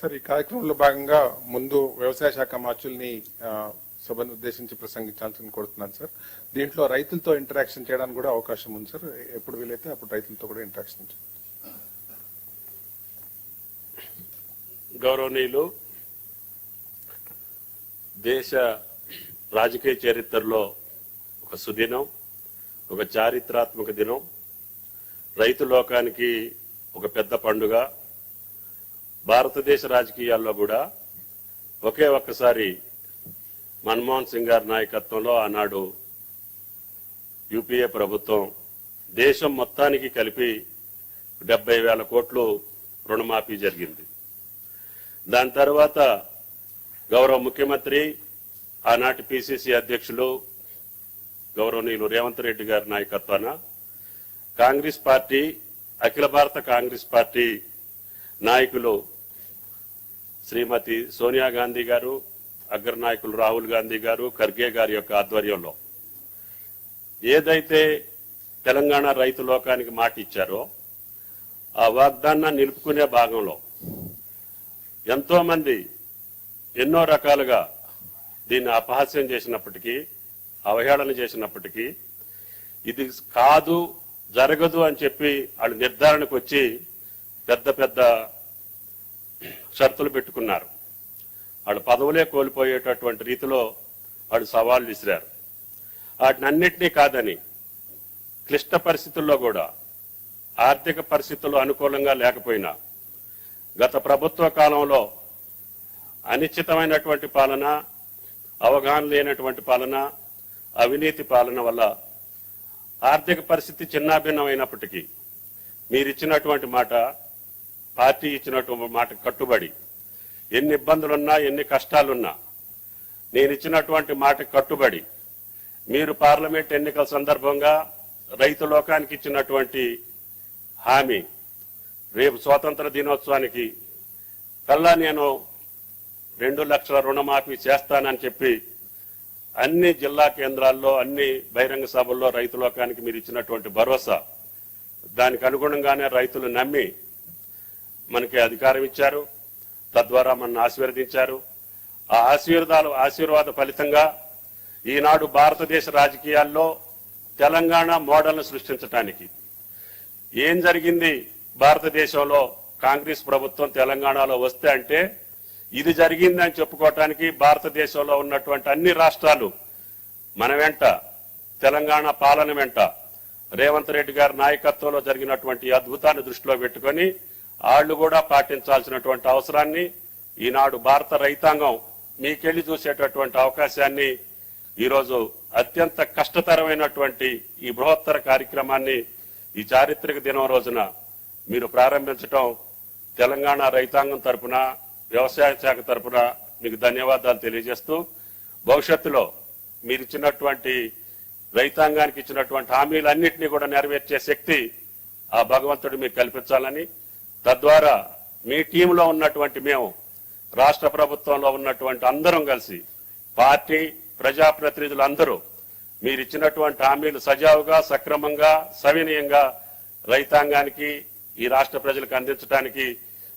Sir ఈ కార్యక్రమంలో భాగంగా ముందు వ్యవసాయ శాఖ మార్చుల్ని సభను ఉద్దేశించి ప్రసంగించాల్సింది కోరుతున్నాను సార్. దీంట్లో రైతులతో ఇంటరాక్షన్ చేయడానికి కూడా అవకాశం ఉంది సార్. ఎప్పుడు వీలైతే అప్పుడు రైతులతో కూడా ఇంటరాక్షన్ గౌరవనీయులు దేశ రాజకీయ చరిత్రలో ఒక సుదినం ఒక చారిత్రాత్మక దినం. రైతు లోకానికి ఒక పెద్ద పండుగ. భారతదేశ రాజకీయాల్లో కూడా ఒకే ఒక్కసారి మన్మోహన్ సింగ్ గారి నాయకత్వంలో ఆనాడు యూపీఏ ప్రభుత్వం దేశం మొత్తానికి కలిపి డెబ్బై వేల కోట్లు రుణమాఫీ జరిగింది. దాని తర్వాత గౌరవ ముఖ్యమంత్రి ఆనాటి పిసిసి అధ్యక్షులు గౌరవనీయులు రేవంత్ రెడ్డి గారి నాయకత్వాన కాంగ్రెస్ పార్టీ అఖిల భారత కాంగ్రెస్ పార్టీ నాయకులు శ్రీమతి సోనియా గాంధీ గారు అగ్ర నాయకులు రాహుల్ గాంధీ గారు ఖర్గే గారి యొక్క ఆధ్వర్యంలో. ఏదైతే తెలంగాణ రైతు లోకానికి మాట ఇచ్చారో ఆ వాగ్దానాన్ని నిలుపుకునే భాగంలో ఎంతోమంది ఎన్నో రకాలుగా దీన్ని అపహాస్యం చేసినప్పటికీ అవహేళన చేసినప్పటికీ ఇది కాదు జరగదు అని చెప్పి వాళ్ళు నిర్ధారణకు వచ్చి పెద్ద పెద్ద షరతులు పెట్టుకున్నారు. వాళ్ళు పదవులే కోల్పోయేటటువంటి రీతిలో వాళ్ళు సవాళ్ళు విసిరారు. వాటినన్నింటినీ కాదని క్లిష్ట పరిస్థితుల్లో కూడా ఆర్థిక పరిస్థితులు అనుకూలంగా లేకపోయినా గత ప్రభుత్వ కాలంలో అనిశ్చితమైనటువంటి పాలన అవగాహన లేనటువంటి పాలన అవినీతి పాలన వల్ల ఆర్థిక పరిస్థితి చిన్నాభిన్నమైనప్పటికీ మీరిచ్చినటువంటి మాట పార్టీ ఇచ్చినటువంటి మాట కట్టుబడి ఎన్ని ఇబ్బందులున్నా ఎన్ని కష్టాలున్నా నేను ఇచ్చినటువంటి మాట కట్టుబడి మీరు పార్లమెంట్ ఎన్నికల సందర్భంగా రైతు లోకానికి ఇచ్చినటువంటి హామీ రేపు స్వాతంత్ర దినోత్సవానికి కల్లా నేను రెండు లక్షల రుణమాఫీ చేస్తానని చెప్పి అన్ని జిల్లా కేంద్రాల్లో అన్ని బహిరంగ సభల్లో రైతు లోకానికి మీరు ఇచ్చినటువంటి భరోసా దానికి అనుగుణంగానే రైతులు నమ్మి మనకి అధికారం ఇచ్చారు. తద్వారా మనల్ని ఆశీర్వదించారు. ఆ ఆశీర్వాదాలు ఆశీర్వాద ఫలితంగా ఈనాడు భారతదేశ రాజకీయాల్లో తెలంగాణ మోడల్ను సృష్టించడానికి ఏం జరిగింది? భారతదేశంలో కాంగ్రెస్ ప్రభుత్వం తెలంగాణలో వస్తే అంటే ఇది జరిగిందని చెప్పుకోవటానికి భారతదేశంలో ఉన్నటువంటి అన్ని రాష్ట్రాలు మన వెంట తెలంగాణ పాలన వెంట రేవంత్ రెడ్డి గారి నాయకత్వంలో జరిగినటువంటి అద్భుతాన్ని దృష్టిలో పెట్టుకొని వాళ్ళు కూడా పాటించాల్సినటువంటి అవసరాన్ని ఈనాడు భారత రైతాంగం మీకెళ్ళి చూసేటటువంటి అవకాశాన్ని ఈరోజు అత్యంత కష్టతరమైనటువంటి ఈ బృహత్తర కార్యక్రమాన్ని ఈ చారిత్రక దినం రోజున మీరు ప్రారంభించటం తెలంగాణ రైతాంగం తరపున వ్యవసాయ శాఖ తరపున మీకు ధన్యవాదాలు తెలియజేస్తూ భవిష్యత్తులో మీరు ఇచ్చినటువంటి రైతాంగానికి ఇచ్చినటువంటి హామీలన్నింటినీ కూడా నెరవేర్చే శక్తి ఆ భగవంతుడు మీకు కల్పించాలని తద్వారా మీ టీంలో ఉన్నటువంటి మేము రాష్ట్ర ప్రభుత్వంలో ఉన్నటువంటి అందరం కలిసి పార్టీ ప్రజాప్రతినిధులు అందరూ మీరు ఇచ్చినటువంటి హామీలు సజావుగా సక్రమంగా సవినయంగా రైతాంగానికి ఈ రాష్ట్ర ప్రజలకు అందించడానికి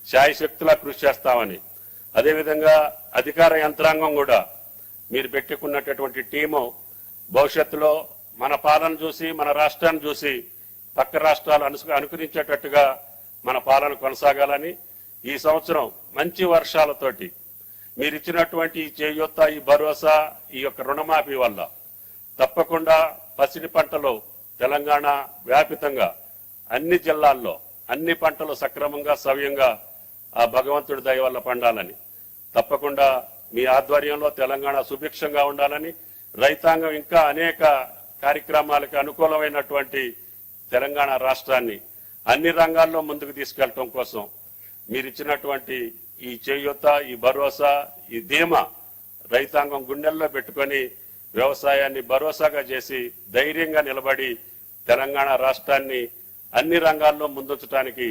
శాయశక్తులా కృషి చేస్తామని. అదేవిధంగా అధికార యంత్రాంగం కూడా మీరు పెట్టుకున్నటువంటి టీము భవిష్యత్తులో మన పాలన చూసి మన రాష్ట్రాన్ని చూసి పక్క రాష్ట్రాలు అనుకరించేటట్టుగా మన పాలన కొనసాగాలని ఈ సంవత్సరం మంచి వర్షాలతోటి మీరు ఇచ్చినటువంటి ఈ చేయూత ఈ భరోసా ఈ యొక్క రుణమాఫీ వల్ల తప్పకుండా పసిడి పంటలు తెలంగాణ వ్యాపితంగా అన్ని జిల్లాల్లో అన్ని పంటలు సక్రమంగా సవ్యంగా ఆ భగవంతుడి దయ వల్ల పండాలని. తప్పకుండా మీ ఆధ్వర్యంలో తెలంగాణ సుభిక్షంగా ఉండాలని రైతాంగం ఇంకా అనేక కార్యక్రమాలకు అనుకూలమైనటువంటి తెలంగాణ రాష్ట్రాన్ని అన్ని రంగాల్లో ముందుకు తీసుకెళ్ళటం కోసం మీరు ఇచ్చినటువంటి ఈ చేయూత ఈ భరోసా ఈ ధీమా రైతాంగం గుండెల్లో పెట్టుకొని వ్యవసాయాన్ని భరోసాగా చేసి ధైర్యంగా నిలబడి తెలంగాణ రాష్ట్రాన్ని అన్ని రంగాల్లో ముందుంచడానికి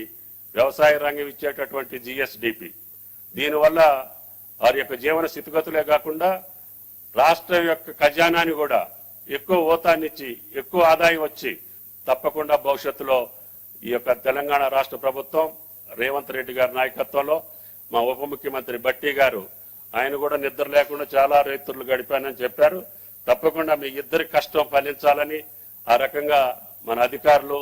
వ్యవసాయ రంగం ఇచ్చేటటువంటి జిఎస్డిపి. దీనివల్ల వారి యొక్క జీవన స్థితిగతులే కాకుండా రాష్ట్ర యొక్క ఖజానాని కూడా ఎక్కువ ఓతాన్నిచ్చి ఎక్కువ ఆదాయం వచ్చి తప్పకుండా భవిష్యత్తులో ఈ యొక్క తెలంగాణ రాష్ట్ర ప్రభుత్వం రేవంత్ రెడ్డి గారి నాయకత్వంలో మా ఉప ముఖ్యమంత్రి బట్టి గారు ఆయన కూడా నిద్ర లేకుండా చాలా రైతులు గడిపానని చెప్పారు. తప్పకుండా మీ ఇద్దరి కష్టం ఫలించాలని ఆ రకంగా మన అధికారులు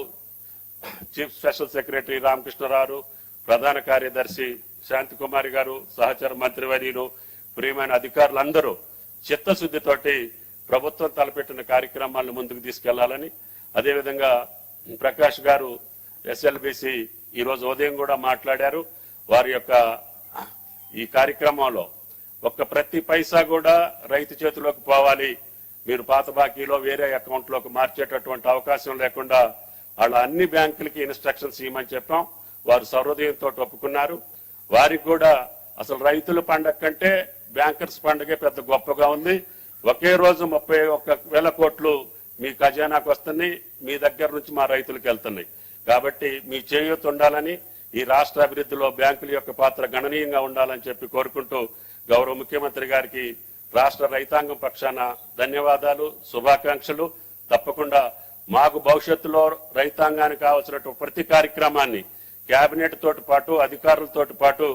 చీఫ్ స్పెషల్ సెక్రటరీ రామకృష్ణరావు ప్రధాన కార్యదర్శి శాంతికుమారి గారు సహచర మంత్రివర్యులు ప్రియమైన అధికారులందరూ చిత్తశుద్ధితోటి ప్రభుత్వం తలపెట్టిన కార్యక్రమాలను ముందుకు తీసుకెళ్ళాలని అదేవిధంగా ప్రకాష్ గారు ఎస్ఎల్బిసి ఈరోజు ఉదయం కూడా మాట్లాడారు. వారి యొక్క ఈ కార్యక్రమంలో ఒక్క ప్రతి పైసా కూడా రైతు చేతిలోకి పోవాలి. మీరు పాత బాకీలో వేరే అకౌంట్లోకి మార్చేటటువంటి అవకాశం లేకుండా వాళ్ళ అన్ని బ్యాంకులకి ఇన్స్ట్రక్షన్స్ ఇవ్వమని చెప్పాం. వారు సౌహృదయంతో ఒప్పుకున్నారు. వారికి కూడా అసలు రైతుల పండగ కంటే బ్యాంకర్స్ పండగే పెద్ద గొప్పగా ఉంది. ఒకే రోజు ముప్పై ఒక్క వేల కోట్లు మీ ఖజానాకు వస్తున్నాయి. మీ దగ్గర నుంచి మా రైతులకు వెళ్తున్నాయి. కాబట్టి మీ చేయూత ఉండాలని ఈ రాష్ట్ర అభివృద్ధిలో బ్యాంకుల యొక్క పాత్ర గణనీయంగా ఉండాలని చెప్పి కోరుకుంటూ గౌరవ ముఖ్యమంత్రి గారికి రాష్ట్ర రైతాంగం పక్షాన ధన్యవాదాలు శుభాకాంక్షలు. తప్పకుండా మాకు భవిష్యత్తులో రైతాంగానికి కావాల్సినటువంటి ప్రతి కార్యక్రమాన్ని కేబినెట్ తోటి పాటు అధికారులతో పాటు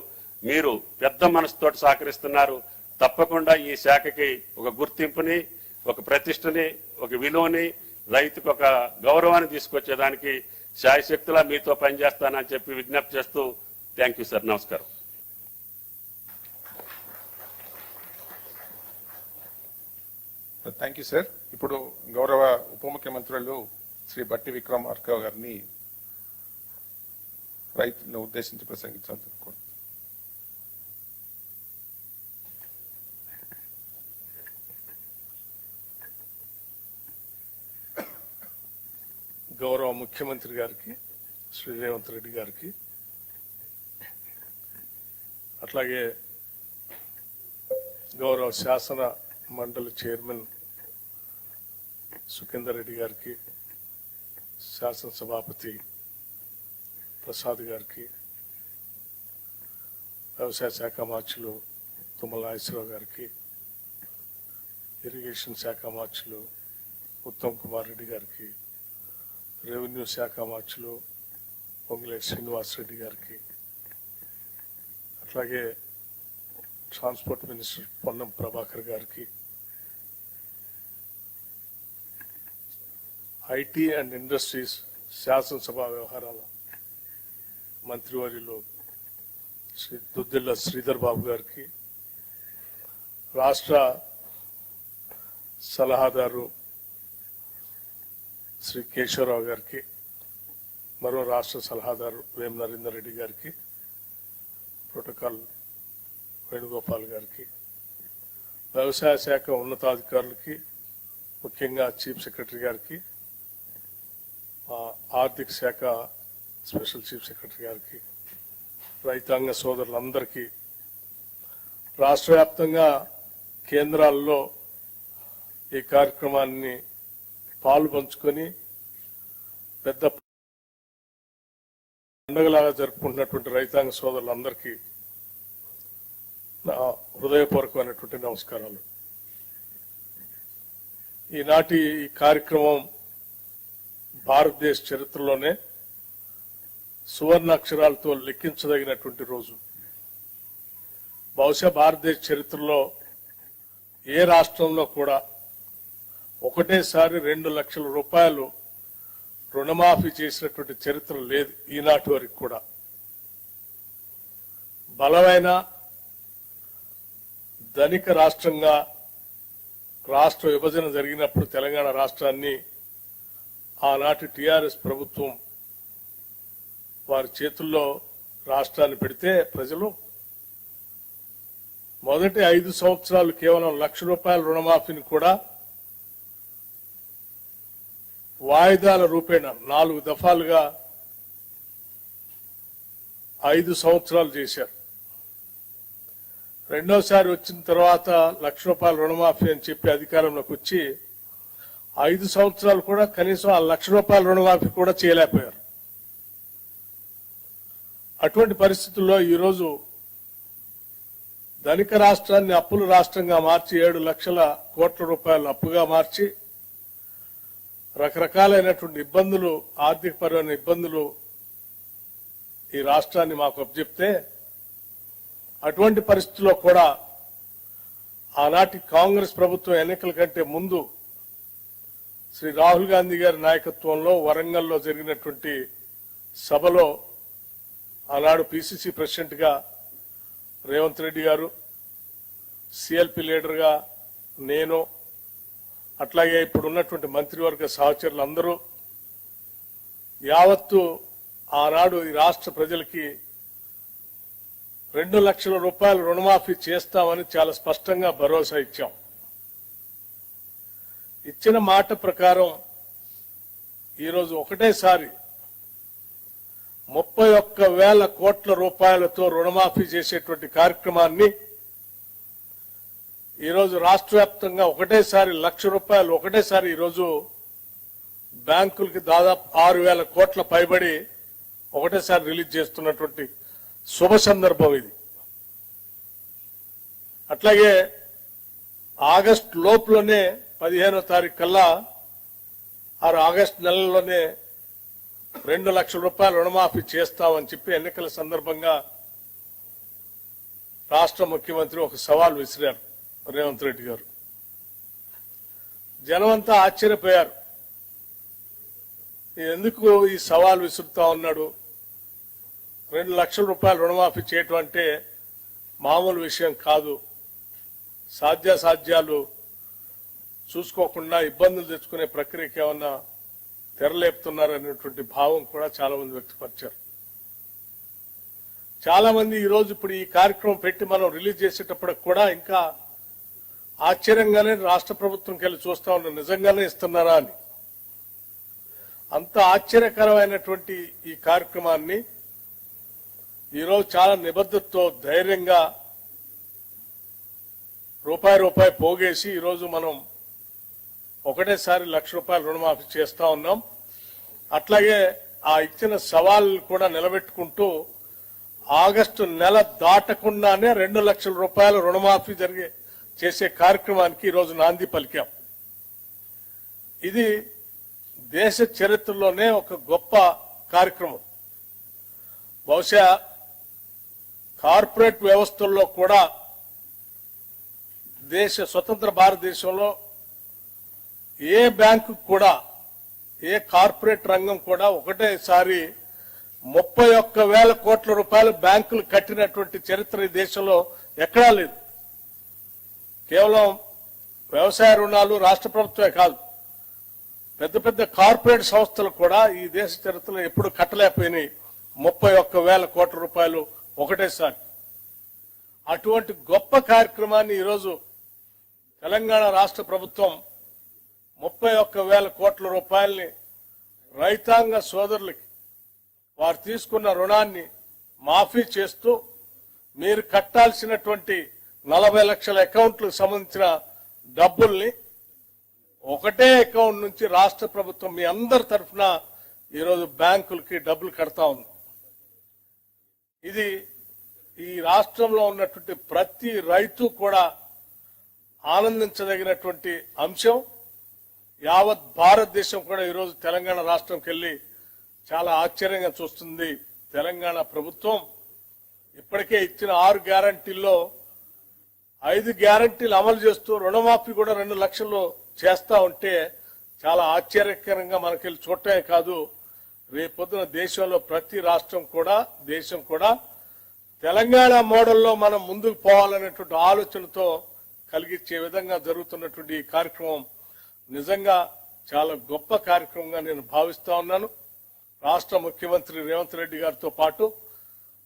మీరు పెద్ద మనసుతోటి సహకరిస్తున్నారు. తప్పకుండా ఈ శాఖకి ఒక గుర్తింపుని ఒక ప్రతిష్టని ఒక విలువని రైతుకు ఒక గౌరవాన్ని తీసుకొచ్చేదానికి శాయశక్తులా మీతో పనిచేస్తానని చెప్పి విజ్ఞప్తి చేస్తూ థ్యాంక్ యూ సార్. నమస్కారం. Thank you sir. ఇప్పుడు గౌరవ ఉప ముఖ్యమంత్రులు శ్రీ బట్టి విక్రమార్క గారిని రైతులను ఉద్దేశించి ప్రసంగించాలని కోరుతున్నాను గౌరవ ముఖ్యమంత్రి గారికి శ్రీ రేవంత్ రెడ్డి గారికి అట్లాగే గౌరవ శాసన మండలి చైర్మన్ సుఖేందర్ రెడ్డి గారికి శాసనసభాపతి ప్రసాద్ గారికి వ్యవసాయ శాఖ మార్చులు తుమ్మల నాగేశ్వరరావు గారికి ఇరిగేషన్ శాఖ మార్చులు ఉత్తమ్ కుమార్ రెడ్డి గారికి రెవెన్యూ శాఖ మార్చులు పొంగులేటి శ్రీనివాస్ రెడ్డి గారికి అట్లాగే ట్రాన్స్పోర్ట్ మినిస్టర్ పొన్నం ప్రభాకర్ గారికి ఐటీ అండ్ ఇండస్ట్రీస్ శాసనసభ వ్యవహారాల మంత్రివర్యులు శ్రీ దుద్దిల్ల శ్రీధర్ బాబు గారికి రాష్ట్ర సలహాదారు శ్రీ కేశవరావు గారికి మరో రాష్ట్ర సలహాదారు వేం నరేందర్ రెడ్డి గారికి ప్రోటోకాల్ వేణుగోపాల్ గారికి వ్యవసాయ శాఖ ఉన్నతాధికారులకి ముఖ్యంగా చీఫ్ సెక్రటరీ గారికి ఆర్థిక శాఖ స్పెషల్ చీఫ్ సెక్రటరీ గారికి రైతాంగ సోదరులందరికీ రాష్ట్ర వ్యాప్తంగా కేంద్రాల్లో ఈ కార్యక్రమాన్ని పాలు పంచుకొని పెద్ద పండుగలాగా జరుపుకుంటున్నటువంటి రైతాంగ సోదరులందరికీ నా హృదయపూర్వకమైనటువంటి నమస్కారాలు. ఈనాటి ఈ కార్యక్రమం భారతదేశ చరిత్రలోనే సువర్ణాక్షరాలతో లెక్కించదగినటువంటి రోజు. బహుశా భారతదేశ చరిత్రలో ఏ రాష్ట్రంలో కూడా ఒకటేసారి రెండు లక్షల రూపాయలు రుణమాఫీ చేసినటువంటి చరిత్ర లేదు ఈనాటి వరకు కూడా. బలమైన ధనిక రాష్ట్రంగా రాష్ట్ర విభజన జరిగినప్పుడు తెలంగాణ రాష్ట్రాన్ని ఆనాటి టీఆర్ఎస్ ప్రభుత్వం వారి చేతుల్లో రాష్ట్రాన్ని పెడితే ప్రజలు మొదటి ఐదు సంవత్సరాలు కేవలం లక్ష రూపాయల రుణమాఫీని కూడా వాయిదాల రూపేణ నాలుగు దఫాలుగా ఐదు సంవత్సరాలు చేశారు. రెండోసారి వచ్చిన తర్వాత లక్ష రూపాయల రుణమాఫీ అని చెప్పి అధికారంలోకి వచ్చి ఐదు సంవత్సరాలు కూడా కనీసం ఆ లక్ష రూపాయల రుణమాఫీ కూడా చేయలేకపోయారు. అటువంటి పరిస్థితుల్లో ఈరోజు ధనిక రాష్ట్రాన్ని అప్పుల రాష్ట్రంగా మార్చి ఏడు లక్షల కోట్ల రూపాయలు అప్పుగా మార్చి రకరకాలైనటువంటి ఇబ్బందులు ఆర్థికపరమైన ఇబ్బందులు ఈ రాష్ట్రాన్ని మాకు అప్పచెప్తే అటువంటి పరిస్థితుల్లో కూడా ఆనాటి కాంగ్రెస్ ప్రభుత్వం ఎన్నికల కంటే ముందు శ్రీ రాహుల్ గాంధీ గారి నాయకత్వంలో వరంగల్లో జరిగినటువంటి సభలో ఆనాడు పిసిసి ప్రెసిడెంట్గా రేవంత్ రెడ్డి గారు సిఎల్పి లీడర్గా నేను అట్లాగే ఇప్పుడు ఉన్నటువంటి మంత్రివర్గ సహచరులు అందరూ యావత్తు ఆనాడు ఈ రాష్ట్ర ప్రజలకి రెండు లక్షల రూపాయలు రుణమాఫీ చేస్తామని చాలా స్పష్టంగా భరోసా ఇచ్చాం. ఇచ్చిన మాట ప్రకారం ఈరోజు ఒకటేసారి ముప్పై ఒక్క వేల కోట్ల రూపాయలతో రుణమాఫీ చేసేటువంటి కార్యక్రమాన్ని ఈరోజు రాష్ట్ర వ్యాప్తంగా ఒకటేసారి లక్ష రూపాయలు ఒకటేసారి ఈరోజు బ్యాంకులకి దాదాపు ఆరు వేల కోట్ల పైబడి ఒకటేసారి రిలీజ్ చేస్తున్నటువంటి శుభ సందర్భం ఇది. అట్లాగే ఆగస్ట్ లోపులోనే పదిహేనో తారీఖు కల్లా ఆరు ఆగస్ట్ నెలలోనే రెండు లక్షల రూపాయలు రుణమాఫీ చేస్తామని చెప్పి ఎన్నికల సందర్భంగా రాష్ట్ర ముఖ్యమంత్రి ఒక సవాల్ విసిరారు. రేవంత్ రెడ్డి గారు. జనమంతా ఆశ్చర్యపోయారు. ఎందుకు ఈ సవాల్ విసురుతా ఉన్నాడు? రెండు లక్షల రూపాయలు రుణమాఫీ చేయటం అంటే మామూలు విషయం కాదు. సాధ్యాసాధ్యాలు చూసుకోకుండా ఇబ్బందులు తెచ్చుకునే ప్రక్రియకి ఏమన్నా తెరలేపుతున్నారనేటువంటి భావం కూడా చాలా మంది వ్యక్తపరిచారు. చాలా మంది ఇప్పుడు ఈ కార్యక్రమం పెట్టి మనం రిలీజ్ చేసేటప్పుడు కూడా ఇంకా ఆశ్చర్యంగానే రాష్ట్ర ప్రభుత్వంకి వెళ్ళి చూస్తా ఉన్నాం నిజంగానే ఇస్తున్నారా అని. అంత ఆశ్చర్యకరమైనటువంటి ఈ కార్యక్రమాన్ని ఈరోజు చాలా నిబద్ధతతో ధైర్యంగా రూపాయి రూపాయి పోగేసి ఈరోజు మనం ఒకటేసారి లక్ష రూపాయలు రుణమాఫీ చేస్తా ఉన్నాం. అట్లాగే ఆ ఇచ్చిన సవాళ్ళు కూడా నిలబెట్టుకుంటూ ఆగస్టు నెల దాటకుండానే రెండు లక్షల రూపాయల రుణమాఫీ జరిగే చేసే కార్యక్రమానికి ఈరోజు నాంది పలికాం. ఇది దేశ చరిత్రలోనే ఒక గొప్ప కార్యక్రమం. బహుశా కార్పొరేట్ వ్యవస్థల్లో కూడా దేశ స్వతంత్ర భారతదేశంలో ఏ బ్యాంకు కూడా ఏ కార్పొరేట్ రంగం కూడా ఒకటేసారి ముప్పై ఒక్క వేల కోట్ల రూపాయలు బ్యాంకులు కట్టినటువంటి చరిత్ర ఈ దేశంలో ఎక్కడా లేదు. కేవలం వ్యవసాయ రుణాలు రాష్ట్ర ప్రభుత్వమే కాదు పెద్ద పెద్ద కార్పొరేట్ సంస్థలు కూడా ఈ దేశ చరిత్రలో ఎప్పుడు కట్టలేకపోయినాయి. ముప్పై ఒక్క వేల కోట్ల రూపాయలు ఒకటేసారి. అటువంటి గొప్ప కార్యక్రమాన్ని ఈరోజు తెలంగాణ రాష్ట్ర ప్రభుత్వం ముప్పై ఒక్క వేల కోట్ల రూపాయల్ని రైతాంగ సోదరులకి వారు తీసుకున్న రుణాన్ని మాఫీ చేస్తూ మీరు కట్టాల్సినటువంటి నలభై లక్షల అకౌంట్లకు సంబంధించిన డబ్బుల్ని ఒకటే అకౌంట్ నుంచి రాష్ట్ర ప్రభుత్వం మీ అందరి తరఫున ఈరోజు బ్యాంకులకి డబ్బులు కడతా ఉంది. ఇది ఈ రాష్ట్రంలో ఉన్నటువంటి ప్రతి రైతు కూడా ఆనందించదగినటువంటి అంశం. యావత్ భారతదేశం కూడా ఈరోజు తెలంగాణ రాష్ట్రంకి వెళ్ళి చాలా ఆశ్చర్యంగా చూస్తుంది తెలంగాణ ప్రభుత్వం. ఇప్పటికే ఇచ్చిన ఆరు గ్యారంటీల్లో ఐదు గ్యారంటీలు అమలు చేస్తూ రుణమాఫీ కూడా రెండు లక్షలు చేస్తా ఉంటే చాలా ఆశ్చర్యకరంగా మనకి చూడటమే కాదు. రేపొద్దున దేశంలో ప్రతి రాష్ట్రం కూడా దేశం కూడా తెలంగాణ మోడల్లో మనం ముందుకు పోవాలనేటువంటి ఆలోచనతో కలిగించే విధంగా జరుగుతున్నటువంటి ఈ కార్యక్రమం నిజంగా చాలా గొప్ప కార్యక్రమంగా నేను భావిస్తా ఉన్నాను. రాష్ట్ర ముఖ్యమంత్రి రేవంత్ రెడ్డి గారితో పాటు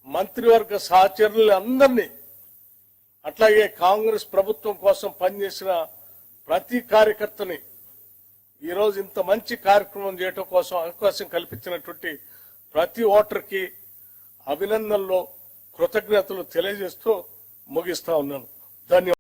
మంత్రివర్గ సహచరులందరినీ అట్లాగే కాంగ్రెస్ ప్రభుత్వం కోసం పనిచేసిన ప్రతి కార్యకర్తని ఈ రోజు ఇంత మంచి కార్యక్రమం చేయటం కోసం అవకాశం కల్పించినటువంటి ప్రతి ఓటర్కి అభినందనలు కృతజ్ఞతలు తెలియజేస్తూ ముగిస్తా ఉన్నాను. ధన్యవాదాలు.